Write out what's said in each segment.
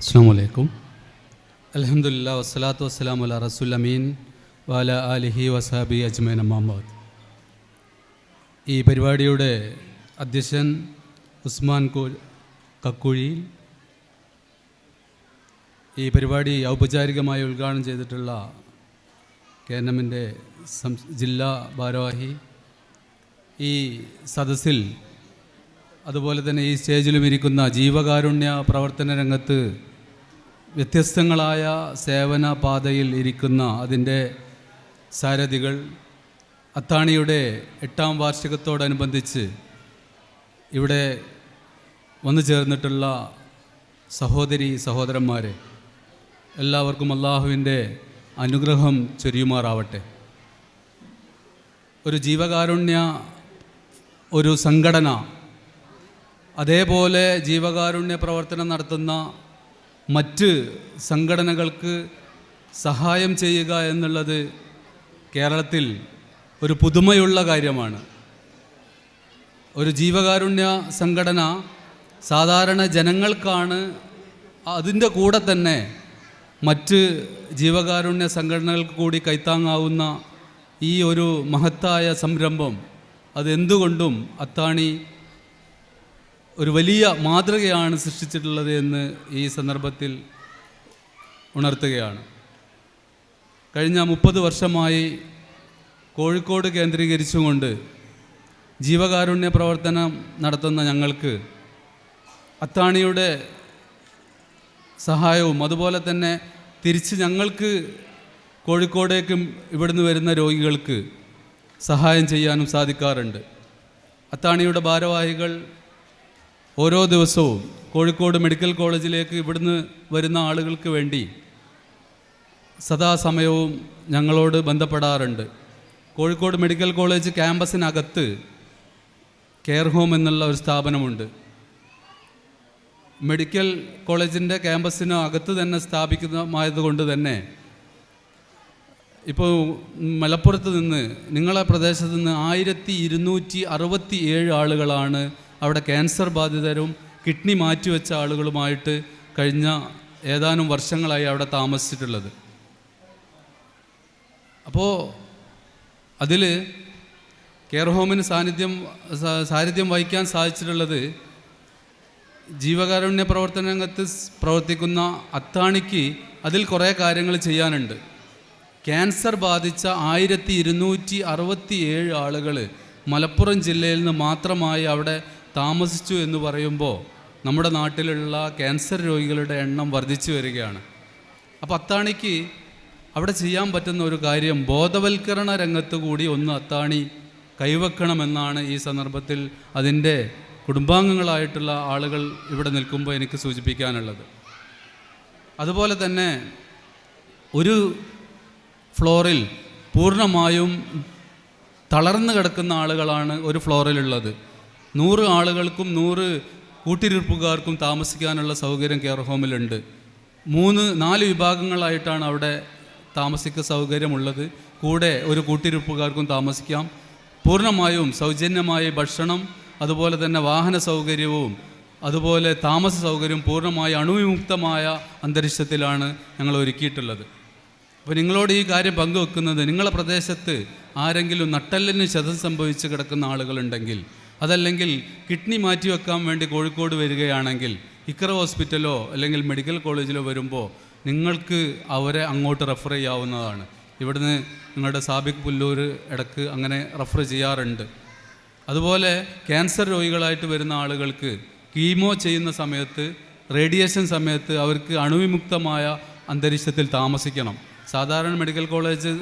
അസ്സാം വലൈക്കും അലഹമുല്ല വസ്സലാത്തു വസ്സലാം അല റസുല്ലമീൻ വാല അലിഹി വസാബി അജ്മൈൻ അമ്മാബാദ് ഈ പരിപാടിയുടെ അധ്യക്ഷൻ ഉസ്മാൻ കോ കക്കുഴിയിൽ ഈ പരിപാടി ഔപചാരികമായി ഉദ്ഘാടനം ചെയ്തിട്ടുള്ള കെ എൻ എമ്മിന്റെ ജില്ലാ ഭാരവാഹി ഈ സദസ്സിൽ അതുപോലെ തന്നെ ഈ സ്റ്റേജിലും ഇരിക്കുന്ന ജീവകാരുണ്യ പ്രവർത്തന രംഗത്ത് വ്യത്യസ്തങ്ങളായ സേവന പാതയിൽ ഇരിക്കുന്ന അതിന്റെ സാരഥികൾ അത്താണിയുടെ എട്ടാം വാർഷികത്തോടനുബന്ധിച്ച് ഇവിടെ വന്നു ചേർന്നിട്ടുള്ള സഹോദരി സഹോദരന്മാരെ എല്ലാവർക്കും അള്ളാഹുവിന്റെ അനുഗ്രഹം ചൊരിയുമാറാവട്ടെ. ഒരു ജീവകാരുണ്യ ഒരു സംഘടന അതേപോലെ ജീവകാരുണ്യ പ്രവർത്തനം നടത്തുന്ന മറ്റ് സംഘടനകൾക്ക് സഹായം ചെയ്യുക എന്നുള്ളത് കേരളത്തിൽ ഒരു പുതുമയുള്ള കാര്യമാണ്. ഒരു ജീവകാരുണ്യ സംഘടന സാധാരണ ജനങ്ങൾക്കാണ് അതിന്റെ കൂടെ തന്നെ മറ്റ് ജീവകാരുണ്യ സംഘടനകൾക്ക് കൂടി കൈത്താങ്ങാവുന്ന ഈ ഒരു മഹത്തായ സംരംഭം അതെന്തുകൊണ്ടും അത്താണി ഒരു വലിയ മാതൃകയാണ് സൃഷ്ടിച്ചിട്ടുള്ളത് എന്ന് ഈ സന്ദർഭത്തിൽ ഉണർത്തുകയാണ്. കഴിഞ്ഞ മുപ്പത് വർഷമായി കോഴിക്കോട് കേന്ദ്രീകരിച്ചുകൊണ്ട് ജീവകാരുണ്യ പ്രവർത്തനം നടത്തുന്ന ഞങ്ങൾക്ക് അത്താണിയുടെ സഹായവും അതുപോലെ തന്നെ തിരിച്ച് ഞങ്ങൾക്ക് കോഴിക്കോടേക്കും ഇവിടുന്ന് വരുന്ന രോഗികൾക്ക് സഹായം ചെയ്യാനും സാധിക്കാറുണ്ട്. അത്താണിയുടെ ഭാരവാഹികൾ ഓരോ ദിവസവും കോഴിക്കോട് മെഡിക്കൽ കോളേജിലേക്ക് ഇവിടുന്ന് വരുന്ന ആളുകൾക്ക് വേണ്ടി സദാസമയവും ഞങ്ങളോട് ബന്ധപ്പെടാറുണ്ട്. കോഴിക്കോട് മെഡിക്കൽ കോളേജ് ക്യാമ്പസിനകത്ത് കെയർ ഹോം എന്നുള്ള ഒരു സ്ഥാപനമുണ്ട്. മെഡിക്കൽ കോളേജിന്റെ ക്യാമ്പസിന് അകത്ത് തന്നെ സ്ഥാപിക്കുന്നതായതുകൊണ്ട് തന്നെ ഇപ്പോൾ മലപ്പുറത്ത് നിന്ന് നിങ്ങളെ പ്രദേശത്ത് നിന്ന് ആയിരത്തി ഇരുന്നൂറ്റി അറുപത്തി ഏഴ് ആളുകളാണ് അവിടെ ക്യാൻസർ ബാധിതരും കിഡ്നി മാറ്റിവെച്ച ആളുകളുമായിട്ട് കഴിഞ്ഞ ഏതാനും വർഷങ്ങളായി അവിടെ താമസിച്ചിട്ടുള്ളത്. അപ്പോൾ അതിൽ കെയർ ഹോമിന് സാന്നിധ്യം സാന്നിധ്യം വഹിക്കാൻ സാധിച്ചിട്ടുള്ളത് ജീവകാരുണ്യ പ്രവർത്തന രംഗത്ത് പ്രവർത്തിക്കുന്ന അത്താണിക്ക് അതിൽ കുറേ കാര്യങ്ങൾ ചെയ്യാനുണ്ട്. ക്യാൻസർ ബാധിച്ച ആയിരത്തി ഇരുന്നൂറ്റി അറുപത്തി ഏഴ് ആളുകൾ മലപ്പുറം ജില്ലയിൽ നിന്ന് മാത്രമായി അവിടെ താമസിച്ചു എന്ന് പറയുമ്പോൾ നമ്മുടെ നാട്ടിലുള്ള ക്യാൻസർ രോഗികളുടെ എണ്ണം വർദ്ധിച്ചു വരികയാണ്. അപ്പോൾ അത്താണിക്ക് അവിടെ ചെയ്യാൻ പറ്റുന്ന ഒരു കാര്യം ബോധവൽക്കരണ രംഗത്ത് കൂടി ഒന്ന് അത്താണി കൈവെക്കണമെന്നാണ് ഈ സന്ദർഭത്തിൽ അതിന്റെ കുടുംബാംഗങ്ങളായിട്ടുള്ള ആളുകൾ ഇവിടെ നിൽക്കുമ്പോൾ എനിക്ക് സൂചിപ്പിക്കാനുള്ളത്. അതുപോലെ തന്നെ ഒരു ഫ്ലോറിൽ പൂർണമായും തളർന്നു കിടക്കുന്ന ആളുകളാണ് ഒരു ഫ്ലോറിലുള്ളത്. നൂറ് ആളുകൾക്കും നൂറ് കൂട്ടിരിപ്പുകാർക്കും താമസിക്കാനുള്ള സൗകര്യം കെയർ ഹോമിലുണ്ട്. മൂന്ന് നാല് വിഭാഗങ്ങളായിട്ടാണ് അവിടെ താമസിക്ക സൗകര്യമുള്ളത്. കൂടെ ഒരു കൂട്ടിരിപ്പുകാർക്കും താമസിക്കാം. പൂർണമായും സൗജന്യമായ ഭക്ഷണം അതുപോലെ തന്നെ വാഹന സൗകര്യവും അതുപോലെ താമസ സൗകര്യവും പൂർണമായി അണുവിമുക്തമായ അന്തരീക്ഷത്തിലാണ് ഞങ്ങൾ ഒരുക്കിയിട്ടുള്ളത്. അപ്പോൾ നിങ്ങളോട് ഈ കാര്യം പങ്കുവെക്കുന്നത് നിങ്ങളുടെ പ്രദേശത്ത് ആരെങ്കിലും നട്ടെല്ലിന് ക്ഷതം സംഭവിച്ച് കിടക്കുന്ന ആളുകളുണ്ടെങ്കിൽ അതല്ലെങ്കിൽ കിഡ്നി മാറ്റി വെക്കാൻ വേണ്ടി കോഴിക്കോട് വരികയാണെങ്കിൽ ഇക്കറ ഹോസ്പിറ്റലോ അല്ലെങ്കിൽ മെഡിക്കൽ കോളേജിലോ വരുമ്പോൾ നിങ്ങൾക്ക് അവരെ അങ്ങോട്ട് റെഫർ ചെയ്യാവുന്നതാണ്. ഇവിടുന്ന് നിങ്ങളുടെ സാബിക് പുല്ലൂർ ഇടയ്ക്ക് അങ്ങനെ റെഫർ ചെയ്യാറുണ്ട്. അതുപോലെ ക്യാൻസർ രോഗികളായിട്ട് വരുന്ന ആളുകൾക്ക് കീമോ ചെയ്യുന്ന സമയത്ത് റേഡിയേഷൻ സമയത്ത് അവർക്ക് അണുവിമുക്തമായ അന്തരീക്ഷത്തിൽ താമസിക്കണം. സാധാരണ മെഡിക്കൽ കോളേജ്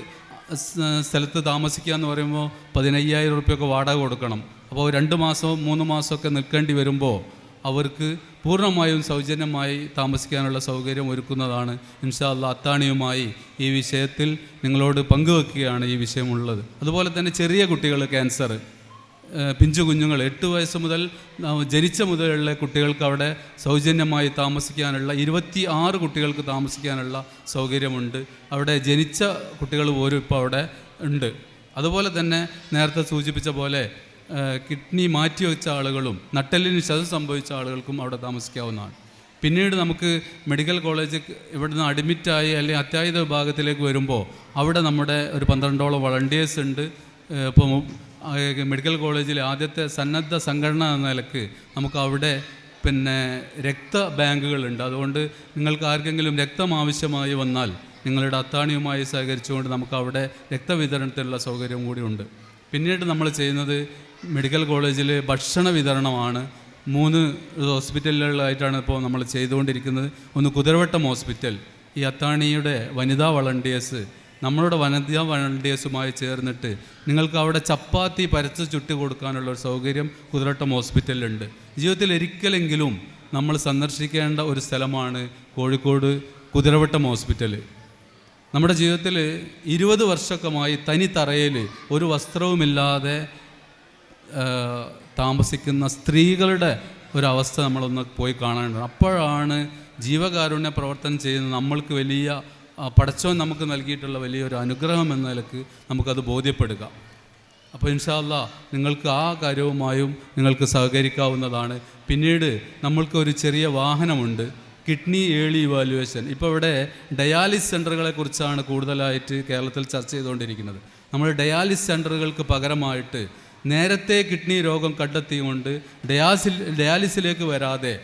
സ്ഥലത്ത് താമസിക്കുക എന്ന് പറയുമ്പോൾ പതിനയ്യായിരം റുപ്യൊക്കെ വാടക കൊടുക്കണം. അപ്പോൾ രണ്ട് മാസമോ മൂന്ന് മാസമൊക്കെ നിൽക്കേണ്ടി വരുമ്പോൾ അവർക്ക് പൂർണമായും സൗജന്യമായി താമസിക്കാനുള്ള സൗകര്യം ഒരുക്കുന്നതാണ് ഇൻഷാ അല്ലാ അത്താണിയുമായി ഈ വിഷയത്തിൽ നിങ്ങളോട് പങ്കുവെക്കുകയാണ് ഈ വിഷയമുള്ളത്. അതുപോലെ തന്നെ ചെറിയ കുട്ടികൾ ക്യാൻസർ പിഞ്ചു കുഞ്ഞുങ്ങൾ എട്ട് വയസ്സ് മുതൽ ജനിച്ച മുതലുള്ള കുട്ടികൾക്ക് അവിടെ സൗജന്യമായി താമസിക്കാനുള്ള ഇരുപത്തി ആറ് കുട്ടികൾക്ക് താമസിക്കാനുള്ള സൗകര്യമുണ്ട്. അവിടെ ജനിച്ച കുട്ടികൾ പോലും ഇപ്പോൾ അവിടെ ഉണ്ട്. അതുപോലെ തന്നെ നേരത്തെ സൂചിപ്പിച്ച പോലെ കിഡ്നി മാറ്റിവെച്ച ആളുകളും നട്ടെല്ലിന് ചത് സംഭവിച്ച ആളുകൾക്കും അവിടെ താമസിക്കാവുന്നതാണ്. പിന്നീട് നമുക്ക് മെഡിക്കൽ കോളേജ് ഇവിടുന്ന് അഡ്മിറ്റായി അല്ലെങ്കിൽ അത്യാഹിത വിഭാഗത്തിലേക്ക് വരുമ്പോൾ അവിടെ നമ്മുടെ ഒരു പന്ത്രണ്ടോളം വളണ്ടിയേഴ്സ് ഉണ്ട്. ഇപ്പം മെഡിക്കൽ കോളേജിലെ ആദ്യത്തെ സന്നദ്ധ സംഘടന എന്ന നിലയ്ക്ക് നമുക്ക് അവിടെ പിന്നെ രക്ത ബാങ്കുകളുണ്ട് അതുകൊണ്ട് നിങ്ങൾക്ക് ആർക്കെങ്കിലും രക്തം ആവശ്യമായി വന്നാൽ നിങ്ങളുടെ അത്താണിയുമായി സഹകരിച്ചുകൊണ്ട് നമുക്ക് അവിടെ രക്തവിതരണത്തിനുള്ള സൗകര്യം കൂടിയുണ്ട് പിന്നീട് നമ്മൾ ചെയ്യുന്നത് മെഡിക്കൽ കോളേജിൽ ഭക്ഷണ വിതരണമാണ്. മൂന്ന് ഹോസ്പിറ്റലുകളിലായിട്ടാണ് ഇപ്പോൾ നമ്മൾ ചെയ്തുകൊണ്ടിരിക്കുന്നത്. ഒന്ന് കുതിരവട്ടം ഹോസ്പിറ്റൽ ഈ അത്താണിയുടെ വനിതാ വളണ്ടിയേഴ്സ്. നമ്മളുടെ വനിതാ വളണ്ടിയേഴ്സുമായി ചേർന്നിട്ട് നിങ്ങൾക്ക് അവിടെ ചപ്പാത്തി പരച്ച് ചുട്ടി കൊടുക്കാനുള്ള ഒരു സൗകര്യം കുതിരവട്ടം ഹോസ്പിറ്റലിലുണ്ട്. ജീവിതത്തിൽ ഒരിക്കലെങ്കിലും നമ്മൾ സന്ദർശിക്കേണ്ട ഒരു സ്ഥലമാണ് കോഴിക്കോട് കുതിരവട്ടം ഹോസ്പിറ്റൽ നമ്മുടെ ജീവിതത്തിൽ ഇരുപത് വർഷക്കമായി തനി തറയിൽ ഒരു വസ്ത്രവുമില്ലാതെ താമസിക്കുന്ന സ്ത്രീകളുടെ ഒരവസ്ഥ നമ്മളൊന്ന് പോയി കാണാനുണ്ട്. അപ്പോഴാണ് ജീവകാരുണ്യ പ്രവർത്തനം ചെയ്യുന്ന നമ്മൾക്ക് വലിയ പടച്ചോൻ നമുക്ക് നൽകിയിട്ടുള്ള വലിയൊരു അനുഗ്രഹം എന്ന നിലയ്ക്ക് നമുക്കത് ബോധ്യപ്പെടുക. അപ്പോൾ ഇൻഷാല്ല നിങ്ങൾക്ക് ആ കാര്യവുമായും നിങ്ങൾക്ക് സഹകരിക്കാവുന്നതാണ്. പിന്നീട് നമ്മൾക്ക് ഒരു ചെറിയ വാഹനമുണ്ട്. കിഡ്നി ഏളി ഇവാലുവേഷൻ ഇപ്പോൾ ഇവിടെ ഡയാലിസ് സെന്ററുകളെ കുറിച്ചാണ് കൂടുതലായിട്ട് കേരളത്തിൽ ചർച്ച ചെയ്തുകൊണ്ടിരിക്കുന്നത്. നമ്മൾ ഡയാലിസ് സെന്ററുകൾക്ക് പകരമായിട്ട് നേരത്തെ കിഡ്നി രോഗം കണ്ടെത്തിക്കൊണ്ട് ഡയാസിൽ ഡയാലിസിലേക്ക് വരാതെ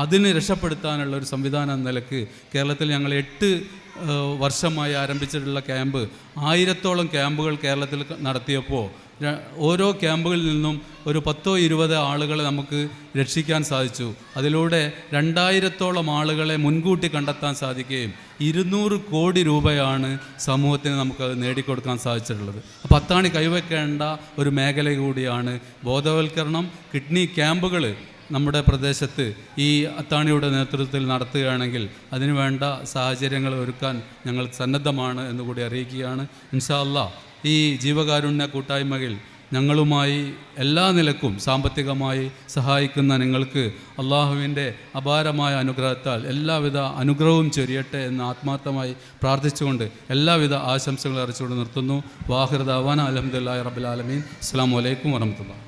അതിന് രക്ഷപ്പെടുത്താനുള്ള ഒരു സംവിധാനം എന്ന നിലയ്ക്ക് കേരളത്തിൽ ഞങ്ങൾ എട്ട് വർഷമായി ആരംഭിച്ചിട്ടുള്ള ക്യാമ്പ്. ആയിരത്തോളം ക്യാമ്പുകൾ കേരളത്തിൽ നടത്തിയപ്പോൾ ഓരോ ക്യാമ്പുകളിൽ നിന്നും ഒരു പത്തോ ഇരുപതോ ആളുകളെ നമുക്ക് രക്ഷിക്കാൻ സാധിച്ചു. അതിലൂടെ രണ്ടായിരത്തോളം ആളുകളെ മുൻകൂട്ടി കണ്ടെത്താൻ സാധിക്കുകയും ഇരുന്നൂറ് കോടി രൂപയാണ് സമൂഹത്തിന് നമുക്കത് നേടിക്കൊടുക്കാൻ സാധിച്ചിട്ടുള്ളത്. അപ്പോൾ അത്താണി കൈവയ്ക്കേണ്ട ഒരു മേഖല കൂടിയാണ് ബോധവൽക്കരണം. കിഡ്നി ക്യാമ്പുകൾ നമ്മുടെ പ്രദേശത്ത് ഈ അത്താണിയുടെ നേതൃത്വത്തിൽ നടത്തുകയാണെങ്കിൽ അതിനു വേണ്ട സാഹചര്യങ്ങൾ ഒരുക്കാൻ ഞങ്ങൾ സന്നദ്ധമാണ് എന്നുകൂടി അറിയിക്കുകയാണ്. ഇൻഷാ ഈ ജീവകാരുണ്യ കൂട്ടായ്മയിൽ ഞങ്ങളുമായി എല്ലാ നിലക്കും സാമ്പത്തികമായി സഹായിക്കുന്ന നിങ്ങൾക്ക് അള്ളാഹുവിന്റെ അപാരമായ അനുഗ്രഹത്താൽ എല്ലാവിധ അനുഗ്രഹവും ചൊരിയട്ടെ എന്ന് ആത്മാർത്ഥമായി പ്രാർത്ഥിച്ചുകൊണ്ട് എല്ലാവിധ ആശംസകളും അറിയിച്ചുകൊണ്ട് നിർത്തുന്നു. വാഹൃദ് അവാന അലഹമുല്ലാ റബുലാലമീൻ അസ്സാം വലൈക്കും വറഹമത്തുള്ള